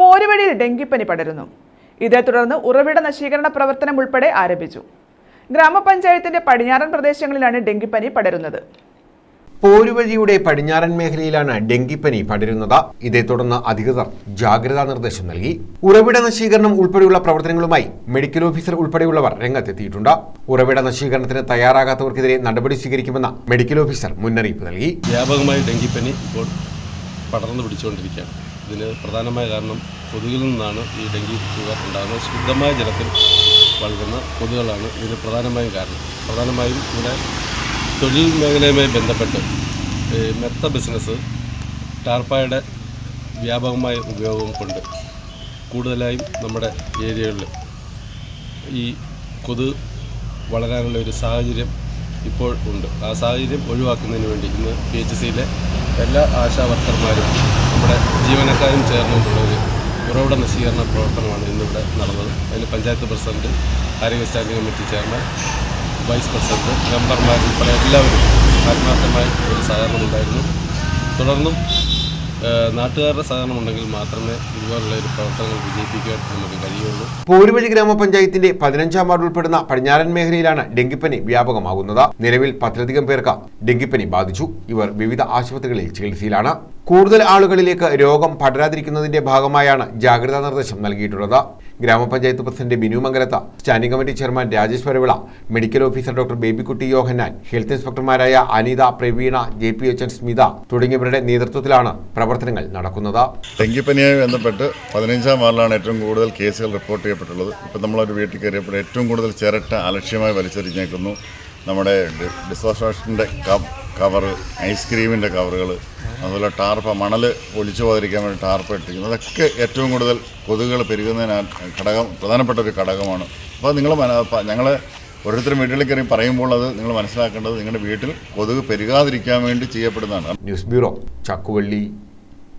പോരുവഴിയിൽ ഡെങ്കിപ്പനി പടരുന്നു. ഇതേ തുടർന്ന് ഉറവിട നശീകരണ പ്രവർത്തനം ഉൾപ്പെടെ ആരംഭിച്ചു. ഗ്രാമപഞ്ചായത്തിന്റെ പടിഞ്ഞാറൻ പ്രദേശങ്ങളിലാണ് ഡെങ്കിപ്പനി പടരുന്നത്. പോരുവഴിയുടെ പടിഞ്ഞാറൻ മേഖലയിലാണ് ഡെങ്കിപ്പനി പടരുന്നത്. ഇതേ തുടർന്ന് അധികൃതർ ജാഗ്രതാ നിർദ്ദേശം നൽകി. ഉറവിട നശീകരണം ഉൾപ്പെടെയുള്ള പ്രവർത്തനങ്ങളുമായി മെഡിക്കൽ ഓഫീസർ ഉൾപ്പെടെയുള്ളവർ രംഗത്തെത്തിയിട്ടുണ്ട്. ഉറവിട നശീകരണത്തിന് തയ്യാറാകാത്തവർക്കെതിരെ നടപടി സ്വീകരിക്കുമെന്ന് മെഡിക്കൽ ഓഫീസർ മുന്നറിയിപ്പ് നൽകി. വ്യാപകമായി ഡെങ്കിപ്പനി ഇപ്പോൾ പടർന്നു പിടിച്ചുകൊണ്ടിരിക്കുകയാണ്. ഇതിന് പ്രധാനമായ കാരണം കൊതുകിൽ നിന്നാണ് ഈ ഡെങ്കി ഫീവർ ഉണ്ടാകുന്നത്. ശുദ്ധമായ ജലത്തിൽ വളരുന്ന കൊതുകുകളാണ് ഇതിന് പ്രധാനമായും കാരണം. പ്രധാനമായും ഇവിടെ തൊഴിൽ മേഖലയുമായി ബന്ധപ്പെട്ട് മെത്ത ബിസിനസ് ടാർപ്പായുടെ വ്യാപകമായ ഉപയോഗം കൊണ്ട് കൂടുതലായും നമ്മുടെ ഏരിയകളിൽ ഈ കൊതു വളരാനുള്ള ഒരു സാഹചര്യം ഇപ്പോൾ ഉണ്ട്. ആ സാഹചര്യം ഒഴിവാക്കുന്നതിന് വേണ്ടി ഇന്ന് പി എച്ച് സിയിലെ എല്ലാ ആശാ വർക്കർമാരും നമ്മുടെ ജീവനക്കാരും ചേർന്നുകൊണ്ടുള്ള ഒരു ഉറവിട നശീകരണ പ്രവർത്തനമാണ് ഇന്നിവിടെ നടന്നത്. അതിൽ പഞ്ചായത്ത് പ്രസിഡന്റ് ആരോഗ്യ standing committee chairman vice president മെമ്പർമാർ ഉൾപ്പെടെ എല്ലാവരും ആത്മാർത്ഥമായി ഒരു സഹകരണം ഉണ്ടായിരുന്നു. തുടർന്നും നാട്ടുകാരുടെ സഹകരണം ഉണ്ടെങ്കിൽ മാത്രമേ ഇതുപോലുള്ള ഒരു പ്രവർത്തനങ്ങൾ വിജയിപ്പിക്കാൻ നമുക്ക് കഴിയുള്ളൂ. പോരുവഴി ഗ്രാമപഞ്ചായത്തിന്റെ പതിനഞ്ചാം വാർഡ് ഉൾപ്പെടുന്ന പടിഞ്ഞാറൻ മേഖലയിലാണ് ഡെങ്കിപ്പനി വ്യാപകമാകുന്നത്. നിലവിൽ പത്തിലധികം പേർക്ക് ഡെങ്കിപ്പനി ബാധിച്ചു. ഇവർ വിവിധ ആശുപത്രികളിൽ ചികിത്സയിലാണ്. കൂടുതൽ ആളുകളിലേക്ക് രോഗം പടരാതിരിക്കുന്നതിന്റെ ഭാഗമായാണ് ജാഗ്രതാ നിർദ്ദേശം നൽകിയിട്ടുള്ളത്. Grama panchayat president Binu Mangalath standing committee chairman Rajesh Varavila medical officer doctor Babykutty Yohannan health ഇൻസ്പെക്ടർമാരായ Anitha Praveena J P H N Smitha തുടങ്ങിയവരുടെ നേതൃത്വത്തിലാണ് പ്രവർത്തനങ്ങൾ നടക്കുന്നത്. ഡെങ്കിപ്പനിയുമായി ബന്ധപ്പെട്ട് പതിനഞ്ചാം വാർഡിലാണ് ഏറ്റവും കൂടുതൽ കേസുകൾ റിപ്പോർട്ട് ചെയ്യപ്പെട്ടുള്ളത്. ഇപ്പം നമ്മളൊരു വീട്ടിൽ കയറിയപ്പോൾ ഏറ്റവും കൂടുതൽ ചിരട്ട അലക്ഷ്യമായി വലിച്ചെറിഞ്ഞേക്കുന്നു. നമ്മുടെ ഡിസോസിയേഷന്റെ കവർ ഐസ്ക്രീമിന്റെ കവറുകൾ അതുപോലെ ടാർപ്പ മണൽ ഒലിച്ചു പോകാതിരിക്കാൻ വേണ്ടി ടാർപ്പ് ഇട്ടിരിക്കുന്നത്. അതൊക്കെ ഏറ്റവും കൂടുതൽ കൊതുകുകൾ പെരുകുന്നതിനാൽ ഘടകം പ്രധാനപ്പെട്ട ഒരു ഘടകമാണ്. അപ്പോൾ നിങ്ങൾ ഞങ്ങൾ ഓരോരുത്തരും വീട്ടിൽ കയറി പറയുമ്പോൾ അത് നിങ്ങൾ മനസ്സിലാക്കേണ്ടത് നിങ്ങളുടെ വീട്ടിൽ കൊതുക് പെരുകാതിരിക്കാൻ വേണ്ടി ചെയ്യപ്പെടുന്നതാണ്. News bureau Chakkuvalli